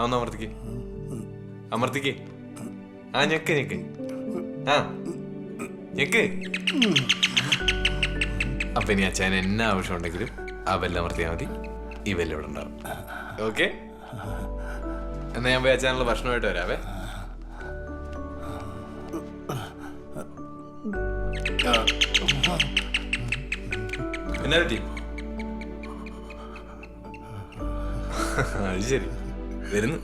ആ ഒന്ന് അമർത്തിക്ക്. അമർത്തിക്ക്. ആ ഞെക്ക് ഞെക്ക്. ആ ഞെക്ക്. അപ്പൊ ഇനി അച്ഛൻ എന്നാ ആവശ്യം ഉണ്ടെങ്കിലും ആ ബെല്ല് അമർത്തിയാൽ മതി. ഈ ബെല്ല് ഇവിടെ ഉണ്ടാവും. ഓക്കെ എന്നാ ഞാൻ പോയി അച്ഛനുള്ള ഭക്ഷണമായിട്ട് വരാവേ. എന്നാ പറ്റി അത് ശരി. വരുന്നു.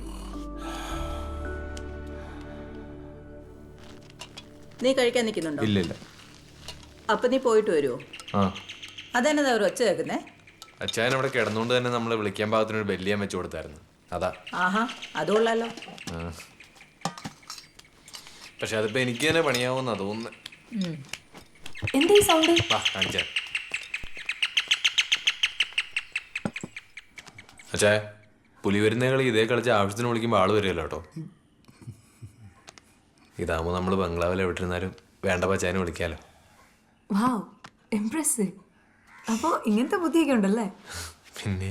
നീ കഴിക്കാൻ നിൽക്കുന്നുണ്ടോ? ഇല്ല ഇല്ല. അപ്പൊ നീ പോയിട്ട് വരുമോ ആ. അതെന്നതാ ഒരു ഒച്ച കേൾക്കുന്നേ? അച്ഛൻ അവിടെ കിടന്നുകൊണ്ട് തന്നെ നമ്മളെ വിളിക്കാൻ പാകത്തിന് ഒരു ബെല്ലിയാൻ വെച്ച് കൊടുത്തായിരുന്നു. അതാ. ആഹാ അതുകൊള്ളാലോ. ആ. പക്ഷെ അതിപ്പോ എനിക്ക് തന്നെ പണിയാവുന്ന തോന്നുന്നു. എന്താ ഈ സൗണ്ട്? വാ കാണിച്ചാ. അച്ഛാ പുലി വരുന്ന കളി ഇതേ കളിച്ച് ആവശ്യത്തിന് വിളിക്കുമ്പോൾ ആൾ വരികയല്ലോ കേട്ടോ. ഇതാകുമ്പോൾ നമ്മൾ ബംഗ്ലാവിൽ എവിട്ടിരുന്നാലും വേണ്ട പച്ചാനും വിളിക്കാലോ. വാവ് ഇംപ്രസീവ് അപ്പോൾ ഇങ്ങനത്തെ ബുദ്ധിയൊക്കെ ഉണ്ടല്ലേ? പിന്നെ?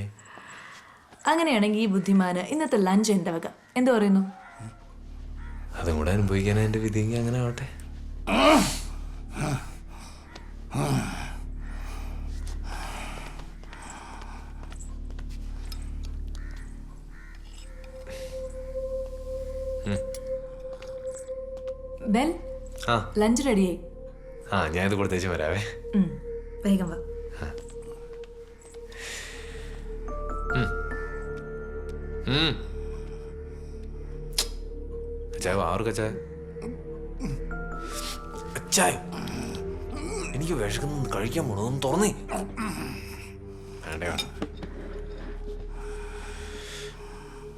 അങ്ങനെയാണെങ്കിൽ ഈ ബുദ്ധിമാന് ഇന്നത്തെ ലഞ്ച് എന്റെ വക. എന്ത് പറയുന്നു? അതും കൂടെ അനുഭവിക്കാൻ എന്റെ വിധിയെങ്കിൽ അങ്ങനെ ആവട്ടെ. ബെൽ. ആ. ലഞ്ച് റെഡിയായി. ആ ഞാൻ ഇത് കൊടുത്തേച്ച് വരാവേ. ഉം, വേഗം വാ. ഉം. അച്ചായ ആർക്ക് അച്ചായ അച്ചായ എനിക്ക് വിശക്കുന്നു കഴിക്കാൻ പോണതൊന്നും തുറന്നേ. വേണ്ടേ വേണ്ട.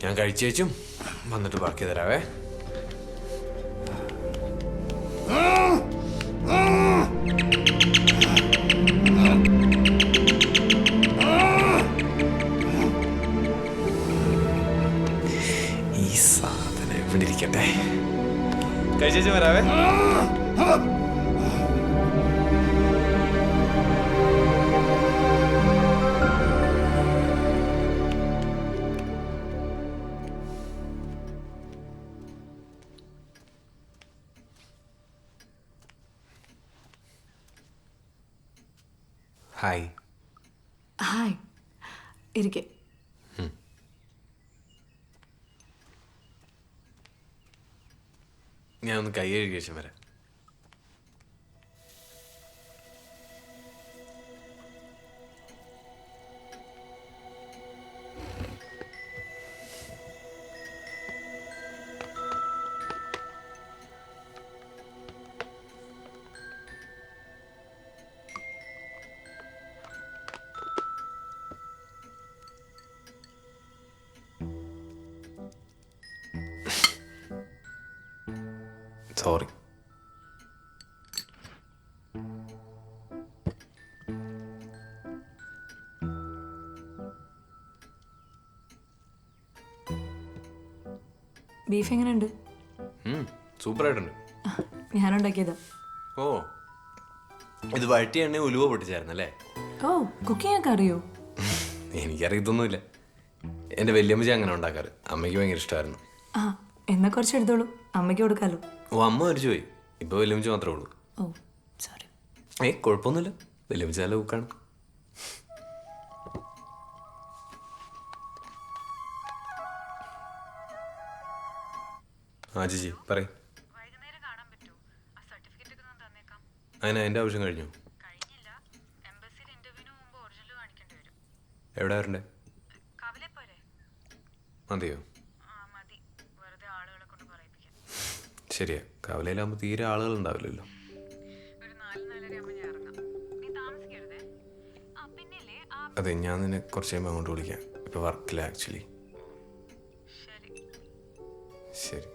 ഞാൻ കഴിച്ചേച്ചും വന്നിട്ട് ബാക്കി തരാവേ. കഴിച്ചേച്ചും വരാവേ. ഹായ് ഹായ് ഇരിക്കെ. ഞാൻ ഒന്ന് കൈ കഴുകി വരാം സോറി ബീഫ് എങ്ങനെയുണ്ട്? സൂപ്പറായിട്ടുണ്ട്. ഞാനുണ്ടാക്കിയതാ. ഓ ഇത് വഴറ്റി എണ്ണ ഉലുവ പൊട്ടിച്ചായിരുന്നല്ലേ? ഓ കുക്കിംഗ് ഒക്കെ അറിയോ? എനിക്കറിയത്തൊന്നുമില്ല. എന്റെ വല്യമ്മച്ചി അങ്ങനെ ഉണ്ടാക്കാറ്. അമ്മയ്ക്ക് ഭയങ്കര ഇഷ്ടമായിരുന്നു. ആ എന്നാ കുറച്ച് എടുത്തോളൂ. അമ്മയ്ക്ക് കൊടുക്കാലോ. ഓ അമ്മ മരിച്ചു പോയി. ഇപ്പൊ വല്യമ്മച്ചി മാത്രമേ ഉള്ളൂ. ഓ സോറി ഏ കുഴപ്പമൊന്നുമില്ല. വല്യമ്മച്ചി നല്ല ആജിജി ആ ജിജി പറയും. വൈകുന്നേരം കാണാൻ പറ്റുമോ ആ സർട്ടിഫിക്കറ്റ് ഒക്കെ ഒന്ന് തന്നേക്കാം. അതിന് എന്റെ ആവശ്യം കഴിഞ്ഞു? കഴിഞ്ഞില്ല. എംബസിയിൽ ഇന്റർവ്യൂവിന് ഒറിജിനൽ കാണിക്കേണ്ടി വരും. എവിടെ വരണ്ടേ കവലെ പോരെ? മതിയോ ആ മതി വെറുതെ ആളുകളെ കൊണ്ട് പറയിപ്പിക്കാൻ ശരിയാ. കവലയിലാകുമ്പോൾ തീരെ ആളുകൾ ഉണ്ടാവില്ലല്ലോ. അതെ ഞാൻ നിന്നെ കുറച്ച് കഴിയുമ്പോൾ അങ്ങോട്ട് വിളിക്കാം. ഇപ്പൊ വർക്കില്ല ആക്ച്വലി. ശരി. ശരി.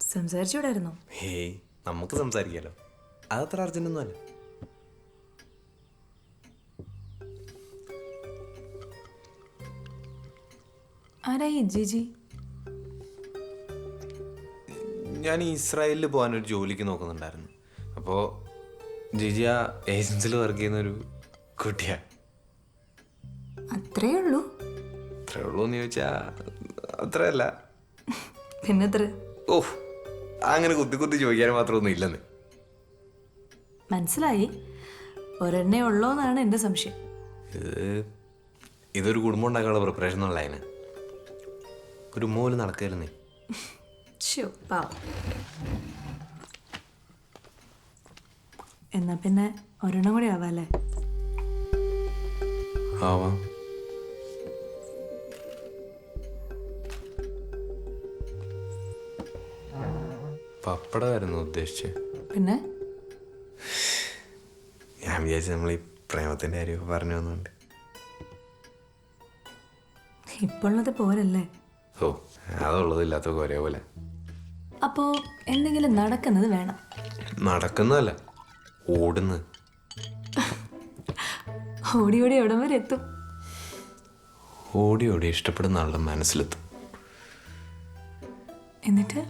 സംസാരിച്ചൂടായിരുന്നോ ഹേയ് നമുക്ക് സംസാരിക്കാലോ. അതത്ര അർജന്റൊന്നും അല്ല. ആരായി ജിജി ഞാൻ ഇസ്രായേലിൽ പോകാൻ ഒരു ജോലിക്ക് നോക്കുന്നുണ്ടായിരുന്നു. അപ്പോൾ ജിജി ആ ഏജൻസിൽ വർക്ക് ചെയ്യുന്ന ഒരു കുട്ടിയാണ് അത്രേ ഉള്ളൂ. അത്രേ ഉള്ളൂ എന്ന് ചോദിച്ചാ അത്രയല്ല. പിന്നെ എത്ര ഓഹ് അങ്ങനെ കുത്തി കുത്തി ചോദിക്കാൻ മാത്രമൊന്നും ഇല്ലെന്ന്. മനസ്സിലായി. ഒരെണ്ണേ ഉള്ളോ എന്നാണ് എന്റെ സംശയം. ഇത് ഇതൊരു കുടുംബം ഉണ്ടാക്കാനുള്ള പ്രിപ്പറേഷൻ ഉള്ള അതിന് ഒരു മൂൽ നടക്കരുന്നേ. ഷോ പാവം എന്നാ പിന്നെ ഒരെണ്ണം കൂടി ആവാല്ലേ? ആവാം. പപ്പടമായിരുന്നു ഉദ്ദേശിച്ച്. പിന്നെ? ഞാൻ വിചാരിച്ചു നമ്മൾ ഈ പ്രേമത്തിന്റെ കാര്യമൊക്കെ പറഞ്ഞു വന്നുണ്ട്. ഇപ്പോഴത് പോരല്ലേ? ഓ അതുള്ളത് ഇല്ലാത്തൊക്കെ ഒരേപോലെ. അപ്പോ എന്തെങ്കിലും നടക്കുന്നത് വേണം. നടക്കുന്നതല്ല ഓടുന്നു ഓടി ഓടി എവിടം വരെ എത്തും? ഓടി ഓടി ഇഷ്ടപ്പെടുന്ന ആളുടെ മനസ്സിലെത്തും. എന്നിട്ട്?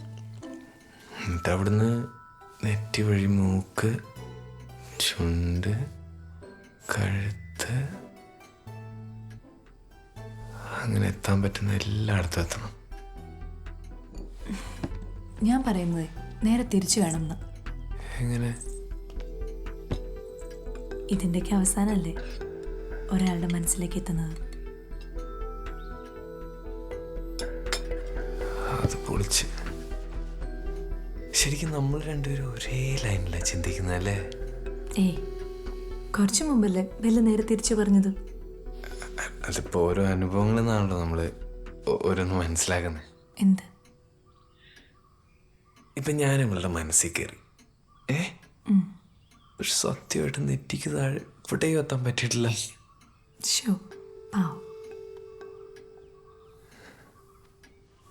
എന്നിട്ട് അവിടുന്ന് നെറ്റി വഴി മൂക്ക് ചുണ്ട് കഴുത്ത്. അങ്ങനെ എത്താൻ പറ്റുന്ന എല്ലായിടത്തും എത്തണം. ഞാൻ പറയുന്നത് നേരെ തിരിച്ചു വേണമെന്ന്. എങ്ങനെ? ഇതിന്റെയൊക്കെ അവസാനമല്ലേ ഒരാളുടെ മനസ്സിലേക്ക് എത്തുന്നത്? അത് പൊളിച്ച്. ശരിക്കും നമ്മൾ രണ്ടുപേരും ഒരേ ലൈനിലാണ് ചിന്തിക്കുന്നതല്ലേ ഏയ് കുറച്ചു മുമ്പല്ലേ വല്ല നേരെ തിരിച്ചു പറഞ്ഞത്? അതിപ്പോ ഓരോ അനുഭവങ്ങളിൽ നിന്നാണല്ലോ നമ്മൾ ഓരോന്ന് മനസ്സിലാക്കുന്നത് എന്ത്? ഇപ്പൊ ഞാൻ ഇവളുടെ മനസ്സിൽ കയറി. ഏ? പക്ഷെ സത്യമായിട്ട് നെറ്റിക്ക് താഴെ ഇവിടെയും എത്താൻ പറ്റിയിട്ടില്ല.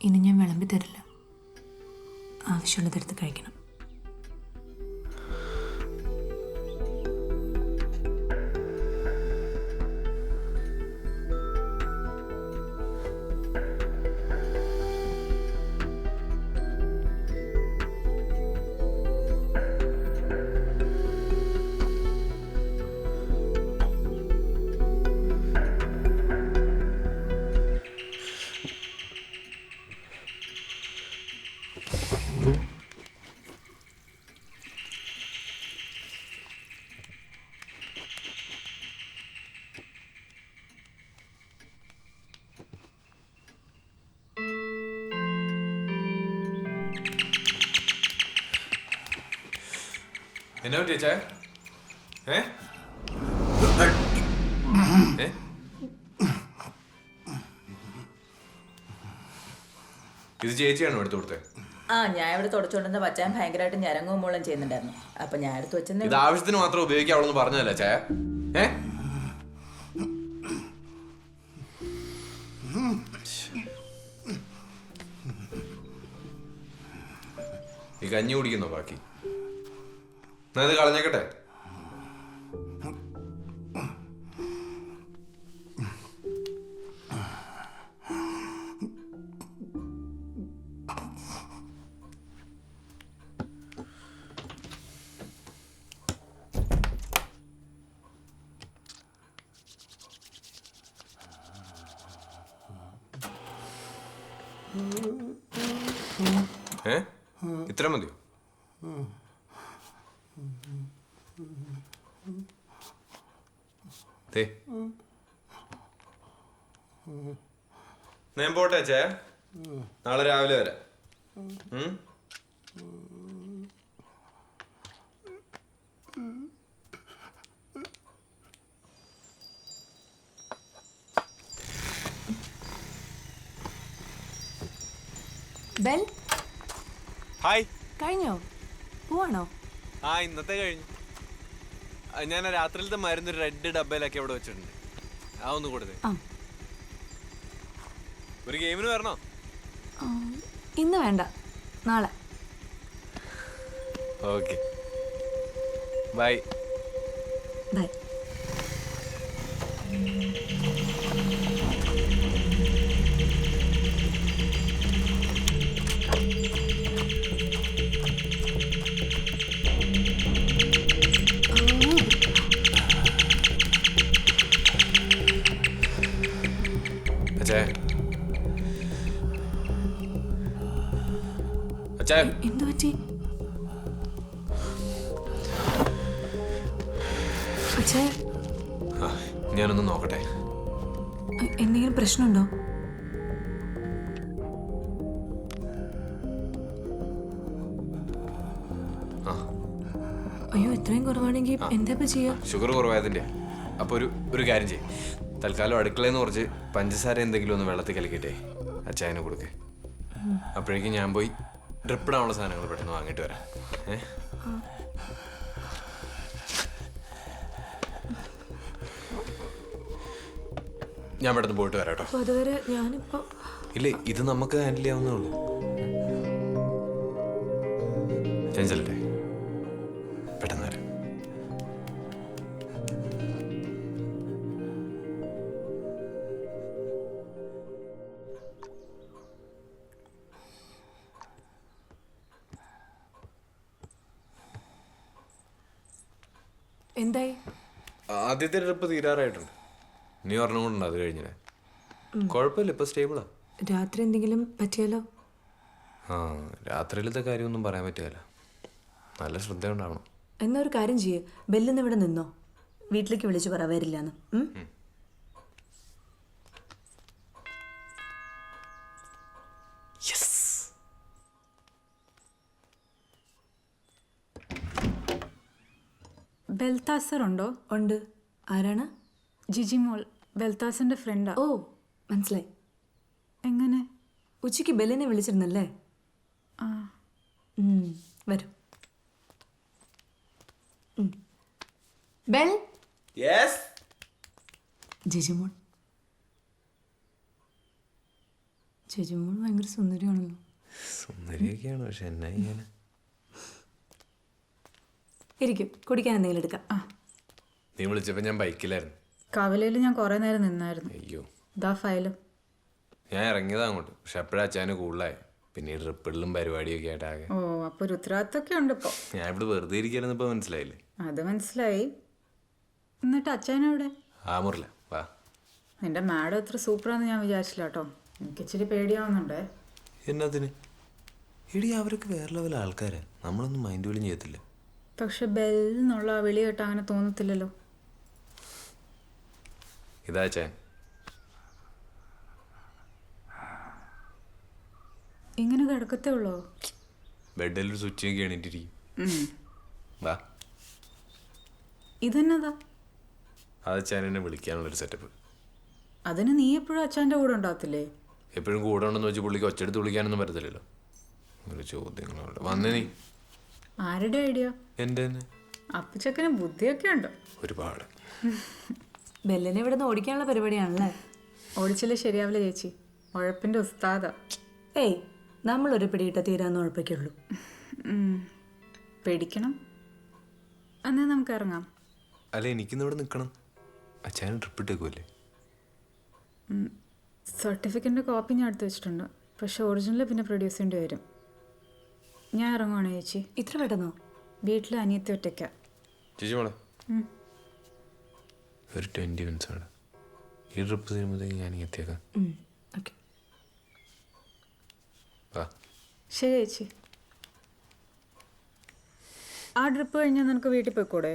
ഇനി ഞാൻ വിളമ്പി തരില്ല. ആവശ്യമുള്ളതെടുത്ത് കഴിക്കണം. എന്നാ പറ്റിയ ഏ? ഏ? ഇത് ചേച്ചിയാണോ എടുത്തു കൊടുത്തത് ആ ഞാൻ ഇവിടെ തുടച്ചുകൊണ്ടിരുന്ന പച്ചാൻ ഭയങ്കരമായിട്ട് ഞരങ്ങും മൂളം ചെയ്യുന്നുണ്ടായിരുന്നു. അപ്പൊ ഞാൻ എടുത്ത് വെച്ചു ഇത് ആവശ്യത്തിന് മാത്രം ഉപയോഗിക്കാവുള്ളൂ പറഞ്ഞതല്ല ചായ ഏ? ഈ കഞ്ഞി കുടിക്കുന്നോ ബാക്കി? എന്നാ ഇത് കളഞ്ഞേക്കട്ടെ. ഏ? ഇത്ര മതിയോ? ദേ. ഞാൻ പോട്ടെ ചേ നാളെ രാവിലെ വരെ. ബെൽ? ഹായ്. കഴിഞ്ഞോ? പോവാണോ? ആ ഇന്നത്തെ കഴിഞ്ഞു. ഞാൻ രാത്രിയിലത്തെ മരുന്ന് റെഡ് ഡബ്ബയിലൊക്കെ അവിടെ വെച്ചിട്ടുണ്ട്. ആ ഒന്ന് കൊടുത്തേ. ഒരു ഗെയിമിന് വരണോ? ഇന്ന് വേണ്ട. നാളെ. ഓക്കെ ബൈ ബൈ ഞാനൊന്ന് നോക്കട്ടെ. എന്തെങ്കിലും പ്രശ്നമുണ്ടോ? അയ്യോ ഇത്രയും കുറവാണെങ്കിൽ എന്താ ചെയ്യാ? ഷുഗർ കുറവായതിന്റെ. അപ്പൊ ഒരു ഒരു കാര്യം ചെയ്യും. തൽക്കാലം അടുക്കളയിൽ നിന്ന് കുറച്ച് പഞ്ചസാര എന്തെങ്കിലും ഒന്ന് വെള്ളത്തിൽ കലക്കിട്ടെ അച്ചായനെ കൊടുക്കേ. അപ്പോഴേക്കും ഞാൻ പോയി ഡ്രിപ്പിടാനുള്ള സാധനങ്ങൾ പെട്ടെന്ന് വാങ്ങിയിട്ട് വരാം. ഏ? ഞാൻ പെട്ടെന്ന് പോയിട്ട് വരാം കേട്ടോ അപ്പൊ അതുവരെ ഞാനിപ്പോ ഇല്ലേ ഇത് നമുക്ക് ഹാൻഡിൽ ചെയ്യാവുന്നേ ഉള്ളൂ. ഞാൻ ചെല്ലട്ടെ പെട്ടെന്ന് വരാം. എന്തായി? ആദ്യത്തെ ട്രിപ്പ് തീരാറായിട്ടുണ്ട്. നീ ഒരെണ്ണം കൊണ്ടുണ്ട് അത് കഴിഞ്ഞില്ലേ കുഴപ്പമില്ല ഇപ്പൊ സ്റ്റേബിളാ രാത്രി എന്തെങ്കിലും പറ്റിയാലോ? ആ രാത്രിയിലത്തെ കാര്യമൊന്നും പറയാൻ പറ്റിയല്ല നല്ല ശ്രദ്ധ ഉണ്ടാവണം എന്നാ ഒരു കാര്യം ചെയ്യ്. ബെല്ലിന്ന് ഇവിടെ നിന്നോ. വീട്ടിലേക്ക് വിളിച്ചു പറ വരില്ലാന്ന്. ഉം? ബെൽത്താസർ ഉണ്ടോ? ഉണ്ട്. ആരാണ്? ജിജി മോൾ ബെൽത്താസറിന്റെ ഫ്രണ്ടാ ഓ മനസ്സിലായി. എങ്ങനെ? ഉച്ചയ്ക്ക് ബെല്ലിനെ വിളിച്ചിരുന്നല്ലേ? ആ. വരൂ. ബെൽ? യെസ് ജിജിമോൾ ജിജിമോൾ ഭയങ്കര സുന്ദരിയാണല്ലോ. സുന്ദരിയൊക്കെയാണ് പക്ഷെ എന്നാ ഇങ്ങനെ ഇരിക്കും കുടിക്കാൻ എന്തെങ്കിലും എടുക്കാം. ആ. നീ വിളിച്ചപ്പോൾ ഞാൻ ബൈക്കിലായിരുന്നു കവലയിൽ ഞാൻ കുറെ നേരം നിന്നായിരുന്നു. അയ്യോ. ഇതാ ഫയലും. ഞാൻ ഇറങ്ങിയതാ അങ്ങോട്ട്. പക്ഷെ അപ്പോഴാ അച്ഛന് കൂടുതലായി. പിന്നെ റിപ്പിളിലും ട്രിപ്പിളിലും പരിപാടിയൊക്കെ ആയിട്ട് ആകെ. ഓ അപ്പൊ ഒരു ഉത്തരവാദിത്തമൊക്കെ ഉണ്ട് ഇപ്പൊ ഞാൻ ഇവിടെ വെറുതെ ഇരിക്കാനെന്ന് ഇപ്പൊ മനസ്സിലായില്ലേ? അത് മനസ്സിലായി. എന്നിട്ട് അച്ഛനെവിടെ ആ മുറില വാ. നിന്റെ മാഡം എത്ര സൂപ്പറാന്ന് ഞാൻ വിചാരിച്ചില്ല കേട്ടോ. എനിക്ക് ഇച്ചിരി പേടിയാവുന്നുണ്ടേ. എന്നതിന് എടി അവരൊക്കെ വേറെ ലെവൽ ആൾക്കാരാ. നമ്മളൊന്നും മൈൻഡ് പോലും ചെയ്യത്തില്ല. പക്ഷെ ബെൽ എന്നുള്ള ആ വിളി കേട്ടാ അങ്ങനെ തോന്നത്തില്ലല്ലോ. ഇതാ അച്ഛൻ ഇങ്ങനെ കിടക്കത്തേ ഉള്ളോ? ബെഡിൽ ഒരു സ്വിച്ച് ഒക്കെ എണീറ്റിരിക്കും വാ. ഇതെന്നതാ? അത് അച്ഛൻ എന്നെ വിളിക്കാനുള്ളൊരു സെറ്റപ്പ് അതിന് നീ എപ്പോഴും അച്ഛന്റെ കൂടെ ഉണ്ടാകത്തില്ലേ? എപ്പോഴും കൂടെ ഉണ്ടെന്ന് വെച്ച് പുള്ളിക്ക് ഒച്ചെടുത്ത് വിളിക്കാനൊന്നും പറ്റത്തില്ലല്ലോ. ഒരു ചോദ്യങ്ങളുണ്ട്. വന്നേ നീ. ആരുടെ ഐഡിയ എന്റെ തന്നെ അപ്പച്ചക്കന് ബുദ്ധിയൊക്കെ ഉണ്ടോ. ഒരുപാട്. ബെല്ലിനെ ഇവിടെ നിന്ന് ഓടിക്കാനുള്ള പരിപാടിയാണല്ലേ? ഓടിച്ചില്ല ശരിയാവില്ല ചേച്ചി. ഉഴപ്പിന്റെ ഉസ്താദ. ഏയ് നമ്മളൊരു പിടിയിട്ട തീരാന്ന് ഉഴപ്പിക്കുള്ളൂ. പേടിക്കണം. എന്നാ നമുക്ക് ഇറങ്ങാം. അല്ല എനിക്കിന്ന് ഇവിടെ നിൽക്കണം. അച്ഛന് ട്രിപ്പ് ഇട്ടേക്കുമല്ലേ സർട്ടിഫിക്കറ്റിന്റെ കോപ്പി ഞാൻ എടുത്ത് വെച്ചിട്ടുണ്ട്. പക്ഷെ ഒറിജിനൽ പിന്നെ പ്രൊഡ്യൂസ് ചെയ്യേണ്ടി വരും. ഞാൻ ഇറങ്ങുവാണ് ചേച്ചി? ഇത്ര പെട്ടെന്നോ? വീട്ടിൽ അനിയത്തി ഒറ്റയ്ക്ക. ചേച്ചി മോളെ. ഒരു ട്വന്റി മിനിറ്റ്സ് ആണ്. ഈ ട്രിപ്പ് തീരുമ്പോഴത്തേക്ക് ഞാൻ എത്തിയേക്കാം. ഓക്കെ ശരി ചേച്ചി. ആ ട്രിപ്പ് കഴിഞ്ഞാൽ നിനക്ക് വീട്ടിൽ പോയിക്കൂടെ?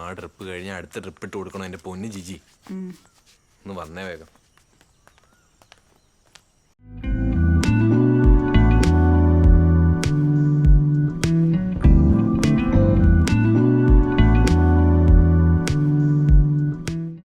ആ ട്രിപ്പ് കഴിഞ്ഞാൽ അടുത്ത ട്രിപ്പ് ഇട്ട് കൊടുക്കണം എന്റെ പൊന്ന് ജിജി. ഒന്ന് വന്നേ വേഗം.